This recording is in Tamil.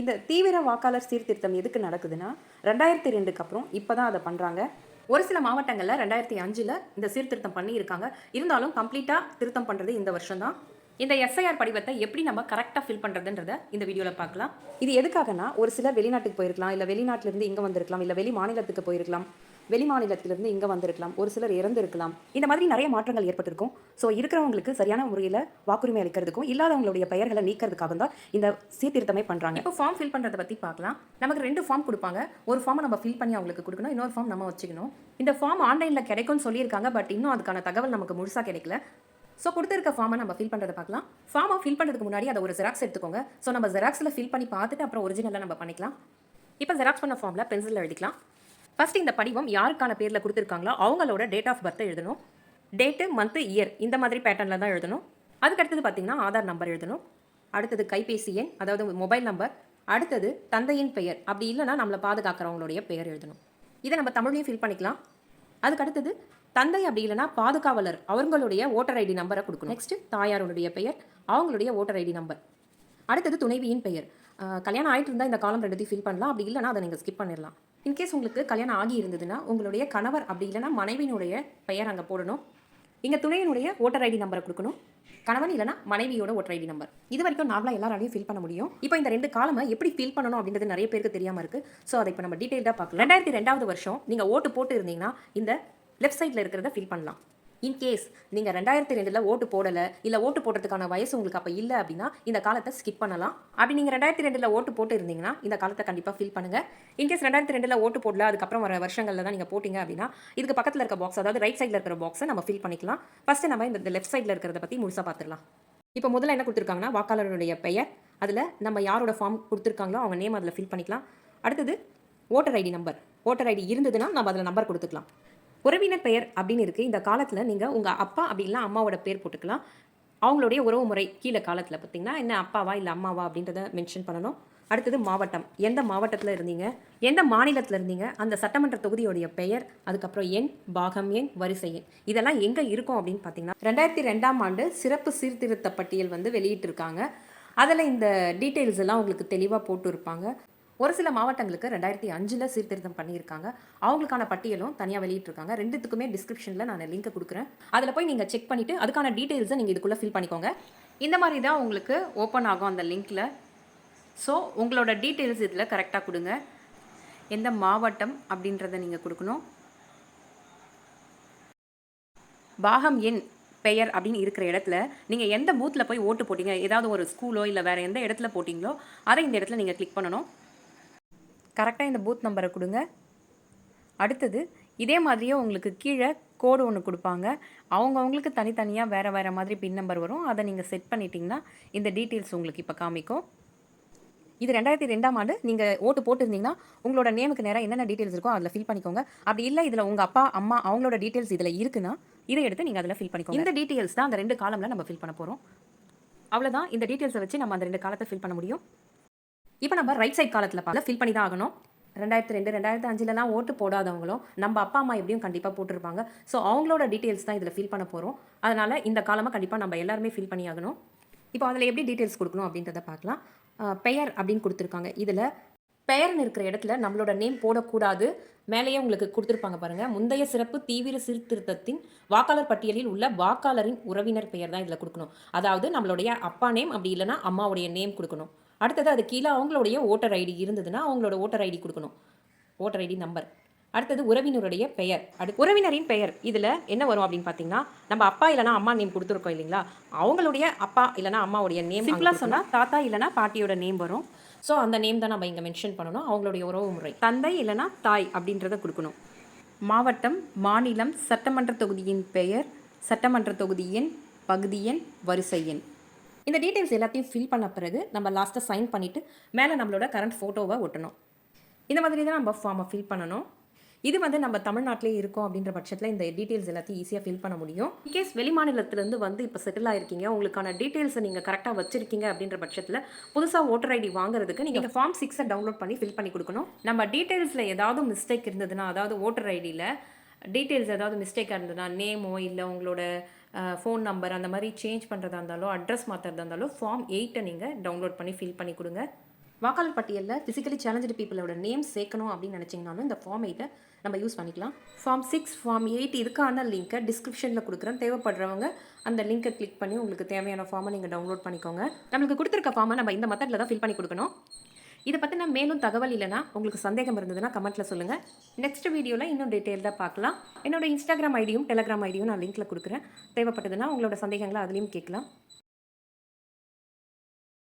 இந்த தீவிர வாக்காளர் சீர்திருத்தம் எதுக்கு நடக்குதுன்னா ரெண்டாயிரத்தி ரெண்டுக்கு அப்புறம் இப்போ தான் அதை பண்ணுறாங்க ஒரு சில மாவட்டங்களில் ரெண்டாயிரத்தி அஞ்சில் இந்த சீர்திருத்தம் பண்ணியிருக்காங்க. இருந்தாலும் கம்ப்ளீட்டாக திருத்தம் பண்ணுறது இந்த வருஷம் தான் இந்த எஸ்ஐஆர் படிவத்தை எப்படி நம்ம கரெக்டாக ஃபில் பண்ணுறதுன்றத இந்த வீடியோவில் பார்க்கலாம். இது எதுக்காகனா ஒரு சில வெளிநாட்டுக்கு போயிருக்கலாம் இல்லை வெளிநாட்டிலேருந்து இங்கே வந்திருக்கலாம் இல்லை வெளி மாநிலத்துக்கு போயிருக்கலாம். வெளி மாநிலத்திலிருந்து இங்கே வந்திருக்கலாம் ஒரு சிலர் இறந்திருக்கலாம். இந்த மாதிரி நிறைய மாற்றங்கள் ஏற்பட்டிருக்கும். ஸோ இருக்கிறவங்களுக்கு சரியான முறையில் வாக்குரிமை அளிக்கிறதுக்கும் இல்லாதவங்களுடைய பெயர்களை நீக்கிறதுக்காக தான் இந்த சீர்திருத்தமே பண்ணுறாங்க இப்போ ஃபார்ம் ஃபில் பண்ணுறதை பற்றி பார்க்கலாம். நமக்கு ரெண்டு ஃபார்ம் கொடுப்பாங்க. ஒரு ஃபார்மை நம்ம ஃபில் பண்ணி அவங்களுக்கு கொடுக்கணும். இன்னொரு ஃபார்ம் நம்ம வச்சுக்கணும். இந்த ஃபார்ம் ஆன்லைனில் கிடைக்கும்னு சொல்லியிருக்காங்க பட் இன்னும் அதுக்கான தகவல் நமக்கு முழுசாக கிடைக்கல. ஸோ கொடுத்துருக்க ஃபார்மை நம்ம ஃபில் பண்ணுறதை பார்க்கலாம். ஃபார்மை ஃபில் பண்ணுறதுக்கு முன்னாடி அதை ஒரு ஜெராக்ஸ் எடுத்துக்கோங்க. ஸோ நம்ம ஜெராக்ஸில் ஃபில் பண்ணி பார்த்துட்டு அப்புறம் ஒரிஜினலாக நம்ம பண்ணிக்கலாம். இப்போ ஜெராக்ஸ் பண்ண ஃபார்மில் பென்சிலில் எழுதிக்கலாம். ஃபஸ்ட் இந்த படிவம் யாருக்கான பேரில் கொடுத்துருக்காங்களோ அவங்களோட டேட் ஆஃப் பர்த்தை எழுதணும். டேட்டு மந்த்து இயர் இந்த மாதிரி பேட்டர்னில் தான் எழுதணும். அதுக்கடுத்தது பார்த்தீங்கன்னா ஆதார் நம்பர் எழுதணும். அடுத்தது கைபேசி எண் அதாவது மொபைல் நம்பர் அடுத்தது தந்தையின் பெயர். அப்படி இல்லைன்னா நம்மளை பாதுகாக்கிறவங்களுடைய பெயர் எழுதணும். இதை நம்ம தமிழ்லையும் ஃபில் பண்ணிக்கலாம். அதுக்கு அடுத்தது தந்தை அப்படி இல்லைன்னா பாதுகாவலர் அவங்களுடைய ஓட்டர் ஐடி நம்பரை கொடுக்கணும். நெக்ஸ்ட் தாயாருடைய பெயர் அவங்களுடைய ஓட்டர் ஐடி நம்பர் அடுத்தது துணைவியின் பெயர். கல்யாணம் ஆயிட்டு இருந்தால் இந்த காலம் ரெண்டுத்தையும் ஃபில் பண்ணலாம். அப்படி இல்லைனா அதை நீங்கள் ஸ்கிப் பண்ணிடலாம். இன்கேஸ் உங்களுக்கு கல்யாணம் ஆகி இருந்ததுன்னா உங்களுடைய கணவர் அப்படி இல்லைன்னா மனைவியினுடைய பெயர் அங்கே போடணும். இங்கே துணையினுடைய ஓட்டர் ஐடி நம்பரை கொடுக்கணும். கணவன் இல்லைனா மனைவியோட ஓட்டர் ஐடி நம்பர் இது வரைக்கும் நார்மலாக எல்லாராலையும் ஃபில் பண்ண முடியும். இப்போ இந்த ரெண்டு காலமை எப்படி ஃபில் பண்ணணும் அப்படின்றது நிறைய பேருக்கு தெரியாமல் இருக்குது ஸோ அதை இப்போ நம்ம டீட்டெயில்டாக பார்க்கலாம். ரெண்டாயிரத்தி ரெண்டாவது வருஷம் நீங்கள் ஓட்டு போட்டு இருந்தீங்கன்னா இந்த லெஃப்ட் சைடில் இருக்கிறத ஃபில் பண்ணலாம். இன்கேஸ் நீங்கள் ரெண்டாயிரத்தி ரெண்டில் ஓட்டு போடலை இல்லை ஓட்டு போடுறதுக்கான வயசு உங்களுக்கு அப்போ இல்லை அப்படின்னா இந்த காலத்தை ஸ்கிப் பண்ணலாம். அப்படி நீங்கள் ரெண்டாயிரத்தி ரெண்டில் ஓட்டு போட்டு இருந்தீங்கன்னா இந்த காலத்தை கண்டிப்பாக ஃபில் பண்ணுங்கள் இன்கேஸ் ரெண்டாயிரத்தி ரெண்டில் ஓட்டு போடல அதுக்கப்புறம் வர வருஷங்களில் தான் நீங்கள் போட்டிங்க அப்படின்னா இதுக்கு பக்கத்தில் இருக்க பாக்ஸ் அதாவது ரைட் சைடில் இருக்கிற பாக்ஸை நம்ம ஃபில் பண்ணிக்கலாம். ஃபஸ்ட்டு நம்ம இந்த லெஃப்ட் சைடில் இருக்கிறத பற்றி முழுசாக பார்த்துடலாம் இப்போ முதல்ல என்ன கொடுத்துருக்காங்கன்னா வாக்காளருடைய பெயர் அதில் நம்ம யாரோட ஃபார்ம் கொடுத்துருக்காங்களோ அவங்க நேம் அதில் ஃபில் பண்ணிக்கலாம். அடுத்தது voter ID number voter ID இருந்ததுன்னா நம்ம அதில் நம்பர் கொடுத்துக்கலாம். உறவினர் பெயர் அப்படின்னு இருக்குது இந்த காலத்தில் நீங்கள் உங்கள் அப்பா அப்படின்லாம் அம்மாவோட பேர் போட்டுக்கலாம். அவங்களுடைய உறவு முறை கீழே காலத்தில் பார்த்தீங்கன்னா என்ன அப்பாவா இல்லை அம்மாவா அப்படின்றத மென்ஷன் பண்ணணும். அடுத்தது மாவட்டம். எந்த மாவட்டத்தில் இருந்தீங்க? எந்த மாநிலத்தில் இருந்தீங்க? அந்த சட்டமன்ற தொகுதியோடைய பெயர் அதுக்கப்புறம் எண் பாகம் எண் வரிசை எண். இதெல்லாம் எங்கே இருக்கும் அப்படின்னு பார்த்தீங்கன்னா ரெண்டாயிரத்தி ரெண்டாம் ஆண்டு சிறப்பு சீர்திருத்த பட்டியல் வந்து வெளியிட்டிருக்காங்க. அதில் இந்த டீட்டெயில்ஸ் எல்லாம் உங்களுக்கு தெளிவாக போட்டு இருப்பாங்க ஒரு சில மாவட்டங்களுக்கு ரெண்டாயிரத்தி அஞ்சில் சீர்திருத்தம் பண்ணியிருக்காங்க. அவங்களுக்கான பட்டியலும் தனியாக வெளியிட்டிருக்காங்க. ரெண்டுத்துக்குமே டிஸ்கிரிப்ஷனில் நான் லிங்க் கொடுக்குறேன். அதில் போய் நீங்கள் செக் பண்ணிவிட்டு அதுக்கான டீட்டெயில்ஸை நீங்கள் இதுக்குள்ளே ஃபில் பண்ணிக்கோங்க. இந்த மாதிரி தான் உங்களுக்கு ஓப்பன் ஆகும் அந்த லிங்க்கில் ஸோ உங்களோட டீட்டெயில்ஸ் இதில் கரெக்டாக கொடுங்க. எந்த மாவட்டம் அப்படின்றத நீங்கள் கொடுக்கணும். பாகம் எண் பெயர் அப்படின்னு இருக்கிற இடத்துல நீங்கள் எந்த பூத்தில் போய் ஓட்டு போட்டீங்க? ஏதாவது ஒரு ஸ்கூலோ இல்லை வேறு எந்த இடத்துல போட்டிங்களோ அதை இந்த இடத்துல நீங்கள் கிளிக் பண்ணணும். கரெக்டாக இந்த பூத் நம்பரை கொடுங்க. அடுத்தது இதே மாதிரியே உங்களுக்கு கீழே கோடு ஒன்று கொடுப்பாங்க. அவங்கவுங்களுக்கு தனித்தனியாக வேறு வேறு மாதிரி பின் நம்பர் வரும். அதை நீங்கள் செட் பண்ணிட்டீங்கன்னா இந்த டீட்டெயில்ஸ் உங்களுக்கு இப்போ காமிக்கும். இது ரெண்டாயிரத்தி ரெண்டாம் ஆண்டு நீங்கள் ஓட்டு போட்டிருந்தீங்கன்னா உங்களோட நேமுக்கு நேராக என்னென்ன டீட்டெயில்ஸ் இருக்கோ அதில் ஃபில் பண்ணிக்கோங்க. அப்படி இல்லை இதில் உங்கள் அப்பா அம்மா அவங்களோட டீட்டெயில்ஸ் இதில் இருக்குன்னா இதை எடுத்து நீங்கள் அதில் ஃபில் பண்ணிக்கோங்க. இந்த டீட்டெயில்ஸ் தான் அந்த ரெண்டு காலமில் நம்ம ஃபில் பண்ண போகிறோம் அவ்வளோதான் இந்த டீட்டெயில்ஸை வச்சு நம்ம அந்த ரெண்டு காலத்தை ஃபில் பண்ண முடியும். இப்போ நம்ம ரைட் சைட் காலத்தில் பார்த்து ஃபில் பண்ணி தான் ஆகணும். ரெண்டாயிரத்தி ரெண்டு ரெண்டாயிரத்தி அஞ்சுலலாம் ஓட்டு போடாதவங்களும் நம்ம அப்பா அம்மா எப்படியும் கண்டிப்பாக போட்டிருப்பாங்க. ஸோ அவங்களோட டீட்டெயில்ஸ் தான் இதில் ஃபில் பண்ண போகிறோம் அதனால் இந்த காலமாக கண்டிப்பாக நம்ம எல்லாருமே ஃபில் பண்ணி ஆகணும். இப்போ அதில் எப்படி டீட்டெயில்ஸ் கொடுக்கணும் அப்படின்றத பார்க்கலாம். பெயர் அப்படின்னு கொடுத்துருக்காங்க. இதில் பெயர்னு இருக்கிற இடத்துல நம்மளோட நேம் போடக்கூடாது. மேலேயே உங்களுக்கு கொடுத்துருப்பாங்க பாருங்க. முந்தைய சிறப்பு தீவிர சீர்திருத்தத்தின் வாக்காளர் பட்டியலில் உள்ள வாக்காளரின் உறவினர் பெயர் தான் இதில் கொடுக்கணும். அதாவது நம்மளுடைய அப்பா நேம் அப்படி இல்லைன்னா அம்மாவுடைய நேம் கொடுக்கணும். அடுத்தது அது கீழே அவங்களுடைய ஓட்டர் ஐடி இருந்ததுன்னா அவங்களோட ஓட்டர் ஐடி கொடுக்கணும். ஓட்டர் ஐடி நம்பர் அடுத்தது உறவினருடைய பெயர். அடுத்து உறவினரின் பெயர். இதில் என்ன வரும் அப்படின்னு பார்த்தீங்கன்னா நம்ம அப்பா இல்லைனா அம்மா நேம் கொடுத்துருக்கோம் இல்லைங்களா? அவங்களுடைய அப்பா இல்லைனா அம்மாவுடைய நேம் சிம்பிளாக சொன்னால் தாத்தா இல்லைனா பாட்டியோட நேம் வரும். ஸோ அந்த நேம் தான் நம்ம இங்கே மென்ஷன் பண்ணணும். அவங்களுடைய உறவு முறை. தந்தை இல்லைனா தாய் அப்படின்றத கொடுக்கணும். மாவட்டம் மாநிலம் சட்டமன்ற தொகுதியின் பெயர் சட்டமன்ற தொகுதி எண் பகுதி எண் வரிசை எண். இந்த டீட்டெயில்ஸ் எல்லாத்தையும் ஃபில் பண்ண பிறகு நம்ம லாஸ்ட்டாக சைன் பண்ணிவிட்டு மேலே நம்மளோட கரண்ட் ஃபோட்டோவை ஒட்டணும். இந்த மாதிரி தான் நம்ம ஃபார்மை ஃபில் பண்ணணும். இது வந்து நம்ம தமிழ்நாட்டிலே இருக்கோம் அப்படின்ற பட்சத்தில் இந்த டீட்டெயில்ஸ் எல்லாத்தையும் ஈஸியாக ஃபில் பண்ண முடியும். இன்கேஸ் வெளி மாநிலத்திலேருந்து வந்து இப்போ செட்டில் ஆயிருக்கீங்க உங்களுக்கான டீட்டெயில்ஸை நீங்கள் கரெக்டாக வச்சிருக்கீங்க அப்படின்ற பட்சத்தில் புதுசாக ஓட்டர் ஐடி வாங்குறதுக்கு நீங்கள் ஃபார்ம் சிக்ஸை டவுன்லோட் பண்ணி ஃபில் பண்ணி கொடுக்கணும். நம்ம டீட்டெயில்ஸில் ஏதாவது மிஸ்டேக் இருந்ததுன்னா அதாவது ஓட்டர் ஐடியில் டீட்டெயில்ஸ் ஏதாவது மிஸ்டேக்காக இருந்ததுன்னா நேமோ இல்லை உங்களோட ஃபோன் நம்பர் அந்த மாதிரி சேஞ்ச் பண்ணுறதா இருந்தாலும் அட்ரஸ் மாற்றுறதா இருந்தாலும் ஃபார்ம் எயிட்டை நீங்கள் டவுன்லோட் பண்ணி ஃபில் பண்ணி கொடுங்க. வாக்காளர் பட்டியலில் ஃபிசிக்கலி சேலஞ்சு பீப்புளோட நேம் சேர்க்கணும் அப்படின்னு நினச்சிங்கனாலும் இந்த ஃபார்ம் எயிட்டை நம்ம யூஸ் பண்ணிக்கலாம். ஃபார்ம் சிக்ஸ் ஃபார்ம் எயிட் இதுக்கான லிங்க்கை டிஸ்கிரிப்ஷனில் கொடுக்குறேன். தேவைப்படுறவங்க அந்த லிங்கை கிளிக் பண்ணி உங்களுக்கு தேவையான ஃபார்மை நீங்கள் டவுன்லோட் பண்ணிக்கோங்க. நம்மளுக்கு கொடுத்துருக்க ஃபார்மை நம்ம இந்த மெத்தடில் தான் ஃபில் பண்ணி கொடுக்கணும். இதை பற்றின மேலும் தகவல் இல்லைனா உங்களுக்கு சந்தேகம் இருந்ததுன்னா கமெண்ட்டில் சொல்லுங்கள் நெக்ஸ்ட் வீடியோவில் இன்னும் டீட்டெயில்டாக பார்க்கலாம். என்னோட இன்ஸ்டாகிராம் ஐடியும் டெலகிராம் ஐடியும் நான் லிங்க்கில் கொடுக்குறேன். தேவைப்பட்டதுன்னா உங்களோட சந்தேகங்களை அதுலேயும் கேட்கலாம்.